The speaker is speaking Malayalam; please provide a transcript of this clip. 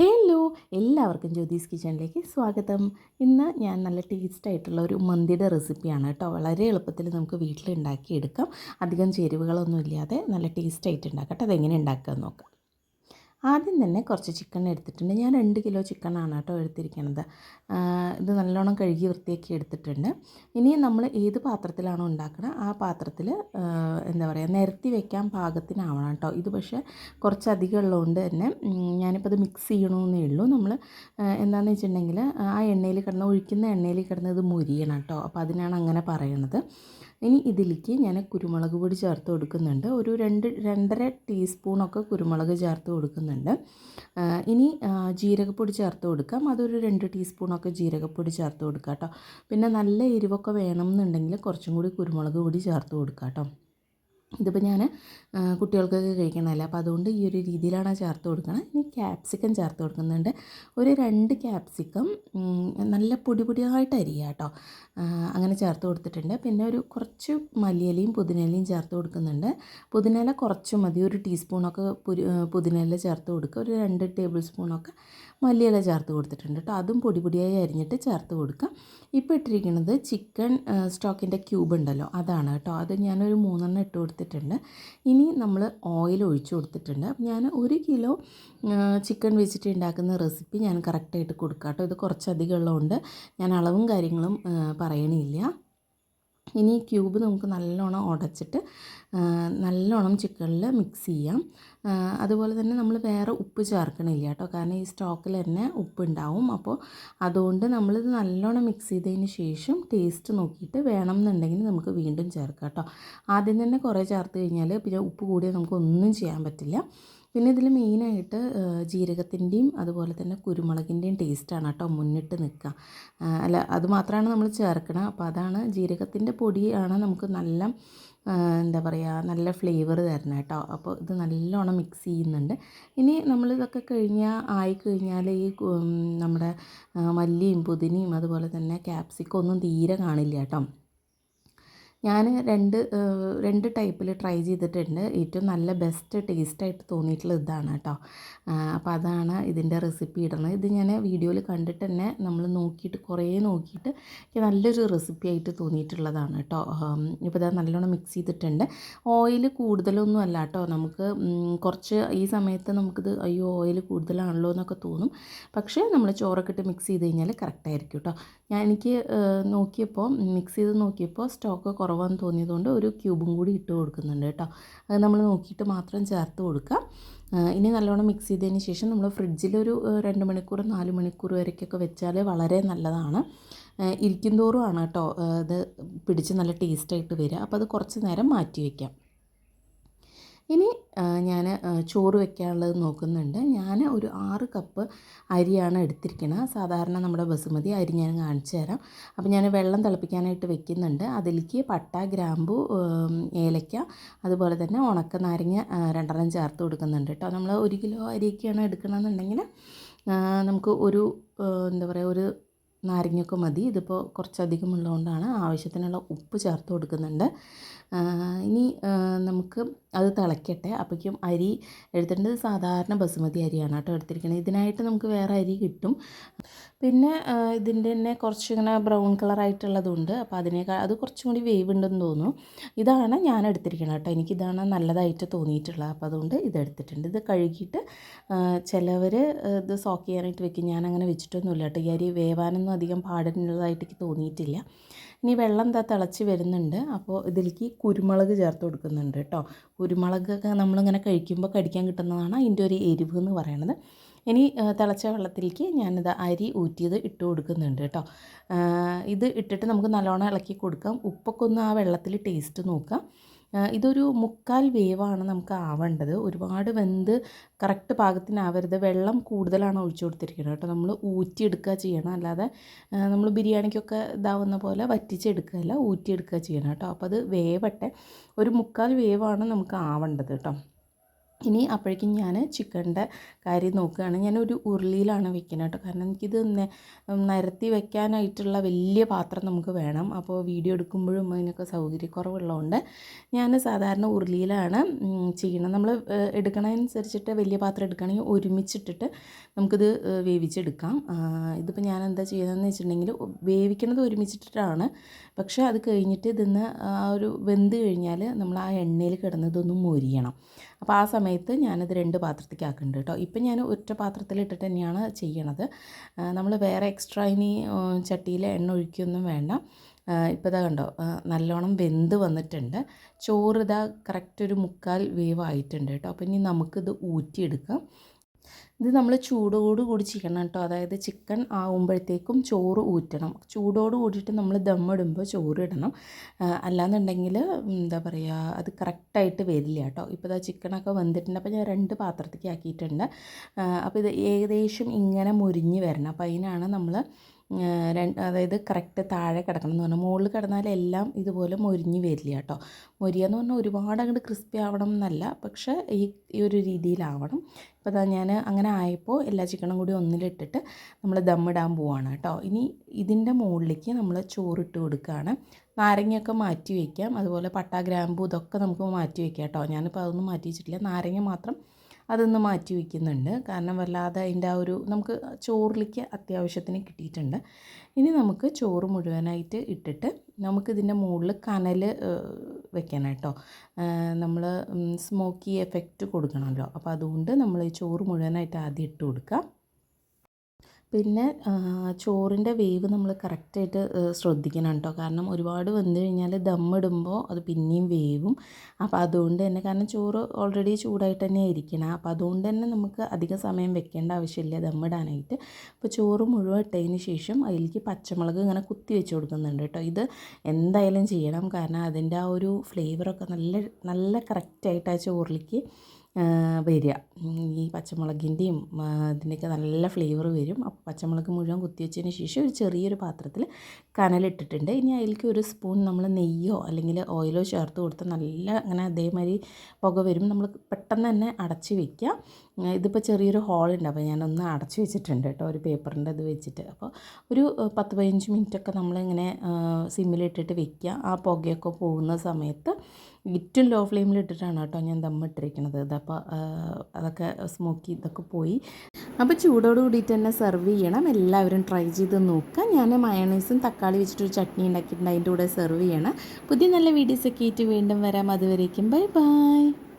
ഹലോ എല്ലാവർക്കും ജ്യോതിസ് കിച്ചണിലേക്ക് സ്വാഗതം. ഇന്ന് ഞാൻ നല്ല ടേസ്റ്റ് ആയിട്ടുള്ള ഒരു മന്തിയുടെ റെസിപ്പിയാണ് കേട്ടോ. വളരെ എളുപ്പത്തിൽ നമുക്ക് വീട്ടിൽ ഉണ്ടാക്കിയെടുക്കാം. അധികം ചേരുവകളൊന്നും ഇല്ലാതെ നല്ല ടേസ്റ്റ് ആയിട്ട് ഉണ്ടാക്കാം കേട്ടോ അതെങ്ങനെ ഉണ്ടാക്കുക നോക്കാം. ആദ്യം തന്നെ കുറച്ച് ചിക്കൻ എടുത്തിട്ടുണ്ട്. ഞാൻ രണ്ട് കിലോ ചിക്കനാണ് കേട്ടോ എടുത്തിരിക്കുന്നത് ഇത് നല്ലോണം കഴുകി വൃത്തിയാക്കി എടുത്തിട്ടുണ്ട്. ഇനി നമ്മൾ ഏത് പാത്രത്തിലാണോ ഉണ്ടാക്കുന്നത് ആ പാത്രത്തിൽ എന്താ പറയുക നിരത്തി വെക്കാൻ പാകത്തിനാവണം കേട്ടോ. ഇത് പക്ഷേ കുറച്ചധികം ഉള്ളതുകൊണ്ട് തന്നെ ഞാനിപ്പോൾ അത് മിക്സ് ചെയ്യണമെന്നേ ഉള്ളൂ. നമ്മൾ എന്താണെന്ന് വെച്ചിട്ടുണ്ടെങ്കിൽ ആ എണ്ണയിൽ കിടന്ന് ഒഴിക്കുന്ന എണ്ണയിൽ കിടന്ന് ഇത് മുരിയണം കേട്ടോ. അപ്പോൾ അതിനാണ് അങ്ങനെ പറയണത്. ഇനി ഇതിലേക്ക് ഞാൻ കുരുമുളക് പൊടി ചേർത്ത് കൊടുക്കുന്നുണ്ട്. ഒരു രണ്ട് രണ്ടര ടീസ്പൂണൊക്കെ കുരുമുളക് ചേർത്ത് കൊടുക്കുന്നുണ്ട്. ഇനി ജീരകപ്പൊടി ചേർത്ത് കൊടുക്കാം. അതൊരു രണ്ട് ടീസ്പൂണൊക്കെ ജീരകപ്പൊടി ചേർത്ത് കൊടുക്കാം കേട്ടോ. പിന്നെ നല്ല എരിവൊക്കെ വേണമെന്നുണ്ടെങ്കിൽ കുറച്ചും കൂടി കുരുമുളക് പൊടി ചേർത്ത് കൊടുക്കാം കേട്ടോ. ഇതിപ്പോൾ ഞാൻ കുട്ടികൾക്കൊക്കെ കഴിക്കണമല്ലോ അപ്പോൾ അതുകൊണ്ട് ഈ ഒരു രീതിയിലാണ് ചേർത്ത് കൊടുക്കുന്നത് ഇനി ക്യാപ്സിക്കം ചേർത്ത് കൊടുക്കുന്നുണ്ട്. ഒരു രണ്ട് ക്യാപ്സിക്കം നല്ല പൊടി പൊടിയായിട്ട് അരിയുക കേട്ടോ അങ്ങനെ ചേർത്ത് കൊടുത്തിട്ടുണ്ട്. പിന്നെ ഒരു കുറച്ച് മല്ലിയിലയും പുതിനലയും ചേർത്ത് കൊടുക്കുന്നുണ്ട്. പുതിനല കുറച്ച് മതി. ഒരു ടീസ്പൂണൊക്കെ പുതിനല ചേർത്ത് കൊടുക്കുക. ഒരു രണ്ട് ടേബിൾ സ്പൂണൊക്കെ മല്ലിയില ചേർത്ത് കൊടുത്തിട്ടുണ്ട് കേട്ടോ അതും പൊടി പൊടിയായി അരിഞ്ഞിട്ട് ചേർത്ത് കൊടുക്കുക. ഇപ്പോൾ ഇട്ടിരിക്കുന്നത് ചിക്കൻ സ്റ്റോക്കിന്റെ ക്യൂബ് ഉണ്ടല്ലോ. അതാണ് കേട്ടോ അത് ഞാനൊരു മൂന്നെണ്ണം ഇട്ട് കൊടുത്തിട്ടുണ്ട്. ഇനി നമ്മൾ ഓയിൽ ഒഴിച്ചു കൊടുത്തിട്ടുണ്ട്. ഞാൻ ഒരു കിലോ ചിക്കൻ വെച്ചിട്ട് ഉണ്ടാക്കുന്ന റെസിപ്പി ഞാൻ കറക്റ്റായിട്ട് കൊടുക്കാം കേട്ടോ ഇത് കുറച്ചധികം ഉള്ളതുകൊണ്ട് ഞാൻ അളവും കാര്യങ്ങളും പറയണില്ല. ഇനി ഈ ക്യൂബ് നമുക്ക് നല്ലോണം ഉടച്ചിട്ട് നല്ലോണം ചിക്കനിൽ മിക്സ് ചെയ്യാം. അതുപോലെ തന്നെ നമ്മൾ വേറെ ഉപ്പ് ചേർക്കണില്ല കേട്ടോ. കാരണം ഈ സ്റ്റോക്കിൽ തന്നെ ഉപ്പ് ഉണ്ടാവും. അപ്പോൾ അതുകൊണ്ട് നമ്മളിത് നല്ലോണം മിക്സ് ചെയ്തതിന് ശേഷം ടേസ്റ്റ് നോക്കിയിട്ട് വേണം എന്നുണ്ടെങ്കിൽ നമുക്ക് വീണ്ടും ചേർക്കാം കേട്ടോ. ആദ്യം തന്നെ കുറേ ചേർത്ത് കഴിഞ്ഞാൽ പിന്നെ ഉപ്പ് കൂടിയാൽ നമുക്കൊന്നും ചെയ്യാൻ പറ്റില്ല. പിന്നെ ഇതിൽ മെയിനായിട്ട് ജീരകത്തിന്റെയും അതുപോലെ തന്നെ കുരുമുളകിന്റെയും ടേസ്റ്റാണ് കേട്ടോ മുന്നിട്ട് നിൽക്കുക അല്ല അത് മാത്രമാണ് നമ്മൾ ചേർക്കണം. അപ്പോൾ അതാണ് ജീരകത്തിന്റെ പൊടിയാണ് നമുക്ക് നല്ല എന്താ പറയുക നല്ല ഫ്ലേവർ തരണം കേട്ടോ. അപ്പോൾ ഇത് നല്ലോണം മിക്സ് ചെയ്യുന്നുണ്ട്. ഇനി കഴിഞ്ഞാൽ ആയി കഴിഞ്ഞാൽ ഈ നമ്മുടെ മല്ലിയും പുതിനയും അതുപോലെ തന്നെ ക്യാപ്സിക്കം ഒന്നും തീരെ കാണില്ല കേട്ടോ. ഞാൻ രണ്ട് രണ്ട് ടൈപ്പിൽ ട്രൈ ചെയ്തിട്ടുണ്ട്. ഏറ്റവും നല്ല ബെസ്റ്റ് ടേസ്റ്റായിട്ട് തോന്നിയിട്ടുള്ള ഇതാണ് കേട്ടോ. അപ്പോൾ അതാണ് ഇതിന്റെ റെസിപ്പി ഇടുന്നത്. ഇത് ഞാൻ വീഡിയോയിൽ കണ്ടിട്ട് തന്നെ നമ്മൾ നോക്കിയിട്ട് കുറേ നോക്കിയിട്ട് എനിക്ക് നല്ലൊരു റെസിപ്പി ആയിട്ട് തോന്നിയിട്ടുള്ളതാണ് കേട്ടോ. ഇപ്പോൾ ഇത് നല്ലോണം മിക്സ് ചെയ്തിട്ടുണ്ട്. ഓയിൽ കൂടുതലൊന്നും അല്ല കേട്ടോ. നമുക്ക് കുറച്ച് ഈ സമയത്ത് നമുക്കിത് അയ്യോ ഓയിൽ കൂടുതലാണല്ലോ എന്നൊക്കെ തോന്നും. പക്ഷേ നമ്മൾ ചോറൊക്കെ ഇട്ട് മിക്സ് ചെയ്ത് കഴിഞ്ഞാൽ കറക്റ്റായിരിക്കും കേട്ടോ. ഞാൻ എനിക്ക് നോക്കിയപ്പോൾ മിക്സ് ചെയ്ത് നോക്കിയപ്പോൾ സ്റ്റോക്ക് കുറവാന്ന് തോന്നിയതുകൊണ്ട് ഒരു ക്യൂബും കൂടി ഇട്ട് കൊടുക്കുന്നുണ്ട് കേട്ടോ. അത് നമ്മൾ നോക്കിയിട്ട് മാത്രം ചേർത്ത് കൊടുക്കുക. ഇനി നല്ലോണം മിക്സ് ചെയ്തതിന് ശേഷം നമ്മൾ ഫ്രിഡ്ജിലൊരു രണ്ട് മണിക്കൂർ നാല് മണിക്കൂർ വരയ്ക്കൊക്കെ വെച്ചാൽ വളരെ നല്ലതാണ്. ഇരിക്കും തോറും ആണ് കേട്ടോ അത് പിടിച്ച് നല്ല ടേസ്റ്റായിട്ട് വരിക. അപ്പോൾ അത് കുറച്ച് നേരം മാറ്റി വയ്ക്കാം. ഇനി ഞാൻ ചോറ് വെക്കാനുള്ളത് നോക്കുന്നുണ്ട്. ഞാൻ ഒരു ആറ് കപ്പ് അരിയാണ് എടുത്തിരിക്കുന്നത് സാധാരണ നമ്മുടെ ബസുമതി അരി ഞാൻ കാണിച്ചു തരാം. അപ്പോൾ ഞാൻ വെള്ളം തിളപ്പിക്കാനായിട്ട് വെക്കുന്നുണ്ട്. അതിലേക്ക് പട്ട ഗ്രാമ്പു ഏലക്ക അതുപോലെ തന്നെ ഉണക്ക നാരങ്ങ രണ്ടെണ്ണം ചേർത്ത് കൊടുക്കുന്നുണ്ട് കേട്ടോ. നമ്മൾ ഒരു കിലോ അരിയൊക്കെയാണ് എടുക്കണമെന്നുണ്ടെങ്കിൽ നമുക്ക് ഒരു എന്താ പറയുക ഒരു നാരങ്ങയൊക്കെ മതി. ഇതിപ്പോൾ കുറച്ചധികം ഉള്ളതുകൊണ്ടാണ് ആവശ്യത്തിനുള്ള ഉപ്പ് ചേർത്ത് കൊടുക്കുന്നുണ്ട്. ഇനി നമുക്ക് അത് തിളയ്ക്കട്ടെ അപ്പോഴേക്കും അരി എടുത്തിട്ടുണ്ട് സാധാരണ ബസുമതി അരിയാണ് കേട്ടോ എടുത്തിരിക്കുന്നത് ഇതിനായിട്ട് നമുക്ക് വേറെ അരി കിട്ടും. പിന്നെ ഇതിന്റെ തന്നെ കുറച്ചിങ്ങനെ ബ്രൗൺ കളറായിട്ടുള്ളതുണ്ട്. അപ്പോൾ അതിനേക്കാൾ അത് കുറച്ചും കൂടി വേവ് ഉണ്ടെന്ന് തോന്നുന്നു. ഇതാണ് ഞാൻ എടുത്തിരിക്കുന്നത് കേട്ടോ. എനിക്കിതാണ് നല്ലതായിട്ട് തോന്നിയിട്ടുള്ളത്. അപ്പോൾ അതുകൊണ്ട് ഇത് എടുത്തിട്ടുണ്ട്. ഇത് കഴുകിയിട്ട് ചിലവർ ഇത് സോക്ക് ചെയ്യാനായിട്ട് വെക്കും. ഞാൻ അങ്ങനെ വെച്ചിട്ടൊന്നുമില്ല കേട്ടോ. ഈ അരി വേവാനൊന്നും അധികം പാടുന്നതായിട്ട് എനിക്ക് തോന്നിയിട്ടില്ല. ഇനി വെള്ളം എന്താ തിളച്ച് വരുന്നുണ്ട്. അപ്പോൾ ഇതിലേക്ക് കുരുമുളക് ചേർത്ത് കൊടുക്കുന്നുണ്ട് കേട്ടോ. കുരുമുളകൊക്കെ നമ്മളിങ്ങനെ കഴിക്കുമ്പോൾ കടിക്കാൻ കിട്ടുന്നതാണ് അതിന്റെ ഒരു എരിവ് എന്ന് പറയുന്നത് ഇനി തിളച്ച വെള്ളത്തിലേക്ക് ഞാനിത് അരി ഊറ്റിയത് ഇട്ട് കൊടുക്കുന്നുണ്ട് കേട്ടോ. ഇത് ഇട്ടിട്ട് നമുക്ക് നല്ലോണം ഇളക്കി കൊടുക്കാം. ഉപ്പൊക്കെ ഒന്ന് ആ വെള്ളത്തിൽ ടേസ്റ്റ് നോക്കാം. ഇതൊരു മുക്കാൽ വേവാണ് നമുക്ക് ആവേണ്ടത്. ഒരുപാട് വെന്ത് കറക്റ്റ് പാകത്തിനാവരുത്. വെള്ളം കൂടുതലാണ് ഒഴിച്ചു കൊടുത്തിരിക്കുന്നത് കേട്ടോ. നമ്മൾ ഊറ്റിയെടുക്കുക ചെയ്യണം. അല്ലാതെ നമ്മൾ ബിരിയാണിക്കൊക്കെ ഇതാവുന്ന പോലെ വറ്റിച്ചെടുക്കുകയല്ല ഊറ്റിയെടുക്കുക ചെയ്യണം കേട്ടോ. അപ്പോൾ അത് വേവട്ടെ. ഒരു മുക്കാൽ വേവാണ് നമുക്ക് ആവേണ്ടത് കേട്ടോ. ഇനി അപ്പോഴേക്കും ഞാൻ ചിക്കന്റെ കാര്യം നോക്കുകയാണ്. ഞാനൊരു ഉരുളിയിലാണ് വെക്കുന്നത് കേട്ടോ. കാരണം എനിക്കിത് നിരത്തി വെക്കാനായിട്ടുള്ള വലിയ പാത്രം നമുക്ക് വേണം. അപ്പോൾ വീഡിയോ എടുക്കുമ്പോഴും അതിനൊക്കെ സൗകര്യക്കുറവുള്ളതുകൊണ്ട് ഞാൻ സാധാരണ ഉരുളിയിലാണ് ചെയ്യണം നമ്മൾ എടുക്കണതനുസരിച്ചിട്ട് വലിയ പാത്രം എടുക്കുകയാണെങ്കിൽ ഒരുമിച്ചിട്ടിട്ട് നമുക്കിത് വേവിച്ചെടുക്കാം. ഇതിപ്പോൾ ഞാൻ എന്താ ചെയ്യുന്നതെന്ന് വെച്ചിട്ടുണ്ടെങ്കിൽ വേവിക്കണത് ഒരുമിച്ചിട്ടിട്ടാണ്. പക്ഷേ അത് കഴിഞ്ഞിട്ട് ഇതിന്ന് ആ ഒരു വെന്ത് കഴിഞ്ഞാൽ നമ്മൾ ആ എണ്ണയിൽ കിടന്നതൊന്നും മൊരിയണം. അപ്പോൾ ആ സമയത്ത് ഞാനത് രണ്ട് പാത്രത്തേക്ക് ആക്കുന്നുണ്ട് കേട്ടോ. ഇപ്പം ഞാൻ ഒറ്റ പാത്രത്തിൽ ഇട്ടിട്ട് തന്നെയാണ് ചെയ്യണത്. നമ്മൾ വേറെ എക്സ്ട്രാ ഇനി ചട്ടിയിൽ എണ്ണ ഒഴിക്കൊന്നും വേണ്ട. ഇപ്പോൾ ഇതാ കണ്ടോ നല്ലോണം വെന്ത് വന്നിട്ടുണ്ട്. ചോറ് ഇതാ കറക്റ്റ് ഒരു മുക്കാൽ വേവ് ആയിട്ടുണ്ട് കേട്ടോ. അപ്പോൾ ഇനി നമുക്കിത് ഊറ്റിയെടുക്കാം. ഇത് നമ്മൾ ചൂടോട് കൂടി ചെയ്യണം കേട്ടോ. അതായത് ചിക്കൻ ആവുമ്പോഴത്തേക്കും ചോറ് ഊറ്റണം. ചൂടോട് കൂടിയിട്ട് നമ്മൾ ദമ്മിടുമ്പോൾ ചോറ് ഇടണം. അല്ലാന്നുണ്ടെങ്കിൽ എന്താ പറയുക അത് കറക്റ്റായിട്ട് വരില്ല കേട്ടോ. ഇപ്പോൾ ഇതാ ചിക്കനൊക്കെ വന്നിട്ടുണ്ട് അപ്പോൾ ഞാൻ രണ്ട് പാത്രത്തേക്ക് ആക്കിയിട്ടുണ്ട്. അപ്പോൾ ഇത് ഏകദേശം ഇങ്ങനെ മുരിഞ്ഞ് വരണം. അപ്പോൾ അതിനാണ് നമ്മൾ അതായത് കറക്റ്റ് താഴെ കിടക്കണം എന്ന് പറഞ്ഞാൽ മുകളിൽ കിടന്നാൽ എല്ലാം ഇതുപോലെ മൊരിഞ്ഞ് വരില്ല കേട്ടോ. മൊരിയെന്ന് പറഞ്ഞാൽ ഒരുപാട് അങ്ങോട്ട് ക്രിസ്പി ആവണം എന്നല്ല പക്ഷേ ഈ ഈ ഒരു രീതിയിലാവണം. ഇപ്പോൾ അതാ ഞാൻ അങ്ങനെ ആയപ്പോൾ എല്ലാ ചിക്കനും കൂടി ഒന്നിലിട്ടിട്ട് നമ്മൾ ദമ്മിടാൻ പോവാണ് കേട്ടോ. ഇനി ഇതിന്റെ മുകളിലേക്ക് നമ്മൾ ചോറിട്ട് കൊടുക്കുകയാണ് നാരങ്ങയൊക്കെ മാറ്റി വയ്ക്കാം അതുപോലെ പട്ടാ ഗ്രാമ്പൂ ഇതൊക്കെ നമുക്ക് മാറ്റി വയ്ക്കാം കേട്ടോ. ഞാനിപ്പോൾ അതൊന്നും മാറ്റി വെച്ചിട്ടില്ല. നാരങ്ങ മാത്രം അതൊന്ന് മാറ്റി വയ്ക്കുന്നുണ്ട്. കാരണം വല്ലാതെ അതിന്റെ ആ ഒരു നമുക്ക് ചോറിലേക്ക് അത്യാവശ്യത്തിന് കിട്ടിയിട്ടുണ്ട്. ഇനി നമുക്ക് ചോറ് മുഴുവനായിട്ട് ഇട്ടിട്ട് നമുക്കിതിന്റെ മുകളിൽ കനൽ വെക്കണം കേട്ടോ നമ്മൾ സ്മോക്കി എഫക്റ്റ് കൊടുക്കണമല്ലോ. അപ്പോൾ അതുകൊണ്ട് നമ്മൾ ഈ ചോറ് മുഴുവനായിട്ട് ആദ്യം ഇട്ട് കൊടുക്കുക പിന്നെ ചോറിന്റെ വേവ് നമ്മൾ കറക്റ്റായിട്ട് ശ്രദ്ധിക്കണം കേട്ടോ. കാരണം ഒരുപാട് വെന്ത് കഴിഞ്ഞാൽ ദമ്മിടുമ്പോൾ അത് പിന്നെയും വേവും. അപ്പോൾ അതുകൊണ്ട് തന്നെ കാരണം ചോറ് ഓൾറെഡി ചൂടായിട്ട് തന്നെ ഇരിക്കണം അപ്പോൾ അതുകൊണ്ട് തന്നെ നമുക്ക് അധികം സമയം വെക്കേണ്ട ആവശ്യമില്ല ദമ്മിടാനായിട്ട്. അപ്പോൾ ചോറ് മുഴുവൻ ഇട്ടതിന് ശേഷം അതിലേക്ക് പച്ചമുളക് ഇങ്ങനെ കുത്തി വെച്ച് കൊടുക്കുന്നുണ്ട് കേട്ടോ. ഇത് എന്തായാലും ചെയ്യണം. കാരണം അതിന്റെ ആ ഒരു ഫ്ലേവറൊക്കെ നല്ല നല്ല കറക്റ്റായിട്ട് ആ ചോറിലേക്ക് വരിക. ഈ പച്ചമുളകിന്റെയും ഇതിന്റെയൊക്കെ നല്ല ഫ്ലേവർ വരും. അപ്പോൾ പച്ചമുളക് മുഴുവൻ കുത്തി വെച്ചതിന് ശേഷം ഒരു ചെറിയൊരു പാത്രത്തിൽ കനലിട്ടിട്ടുണ്ട്. ഇനി അതിലേക്ക് ഒരു സ്പൂൺ നമ്മൾ നെയ്യോ അല്ലെങ്കിൽ ഓയിലോ ചേർത്ത് കൊടുത്ത് നല്ല അങ്ങനെ അതേമാതിരി പുക വരും. നമ്മൾ പെട്ടെന്ന് തന്നെ അടച്ച് വയ്ക്കുക ഇതിപ്പോൾ ചെറിയൊരു ഹോളുണ്ട് അപ്പോൾ ഞാനൊന്ന് അടച്ച് വെച്ചിട്ടുണ്ട് കേട്ടോ. ഒരു പേപ്പറിന്റെ ഇത് വെച്ചിട്ട്. അപ്പോൾ ഒരു പത്ത് പതിനഞ്ച് മിനിറ്റൊക്കെ നമ്മളിങ്ങനെ സിമ്മിലിട്ടിട്ട് വെക്കുക. ആ പുകയൊക്കെ പോകുന്ന സമയത്ത് ഏറ്റവും ലോ ഫ്ലെയിമിൽ ഇട്ടിട്ടാണ് കേട്ടോ ഞാൻ ദമ്മിട്ടിരിക്കുന്നത് ഇതപ്പോൾ അതൊക്കെ സ്മോക്കി ഇതൊക്കെ പോയി. അപ്പോൾ ചൂടോട് കൂടിയിട്ട് തന്നെ സെർവ് ചെയ്യണം. എല്ലാവരും ട്രൈ ചെയ്ത് നോക്കുക ഞാൻ മയണൈസും തക്കാളി വെച്ചിട്ടൊരു ചട്നി ഉണ്ടാക്കിയിട്ടുണ്ട്. അതിന്റെ കൂടെ സെർവ് ചെയ്യണം. പുതിയ നല്ല വീഡിയോസൊക്കെ ആയിട്ട് വീണ്ടും വരാം. അതുവരേക്കും ബൈ ബൈ